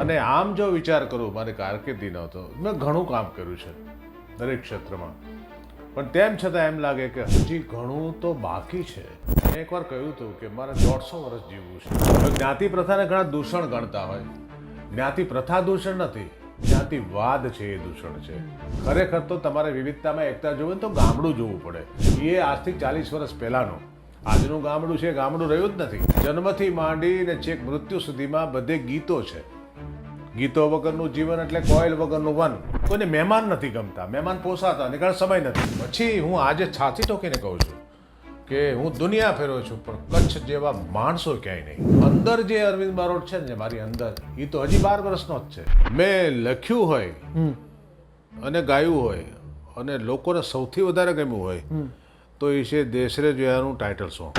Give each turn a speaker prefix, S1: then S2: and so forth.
S1: અને આમ જો વિચાર કરું, મારી કારકિર્દીનો તો મેં ઘણું કામ કર્યું છે દરેક ક્ષેત્રમાં. પણ તેમ છતાં એમ લાગે કે હજી ઘણું તો બાકી છે. મેં એકવાર કહ્યું હતું કે મારે દોઢસો વર્ષ જીવવું છે. જ્ઞાતિ પ્રથાને ઘણા દૂષણ ગણતા હોય. જ્ઞાતિ પ્રથા દૂષણ નથી. જ્ઞાતિવાદ છે એ દૂષણ છે. ખરેખર તો તમારે વિવિધતામાં એકતા જોવે તો ગામડું જોવું પડે. એ આજથી ચાલીસ વર્ષ પહેલાનું. આજનું ગામડું છે ગામડું રહ્યું જ નથી. જન્મથી માંડીને છેક મૃત્યુ સુધીમાં બધે ગીતો છે. ગીતો વગરનું જીવન એટલે કોયલ વગરનું વન. કોઈને મહેમાન નથી ગમતા. મહેમાન પોસાતા નીકળ સમય નથી. પછી હું આજે છાતી ઠોકીને કહું છું. કે હું દુનિયા ફેરવ્યો છું પણ કચ્છ જેવા માણસો ક્યાંય નહીં. અંદર જે અરવિંદ બારોટ છે ને મારી અંદર એ તો હજી બાર વર્ષનો જ છે. મેં લખ્યું હોય અને ગાયું હોય અને લોકોને સૌથી વધારે ગમ્યું હોય તો એ છે દેશરે જોયાનું ટાઇટલ સોંગ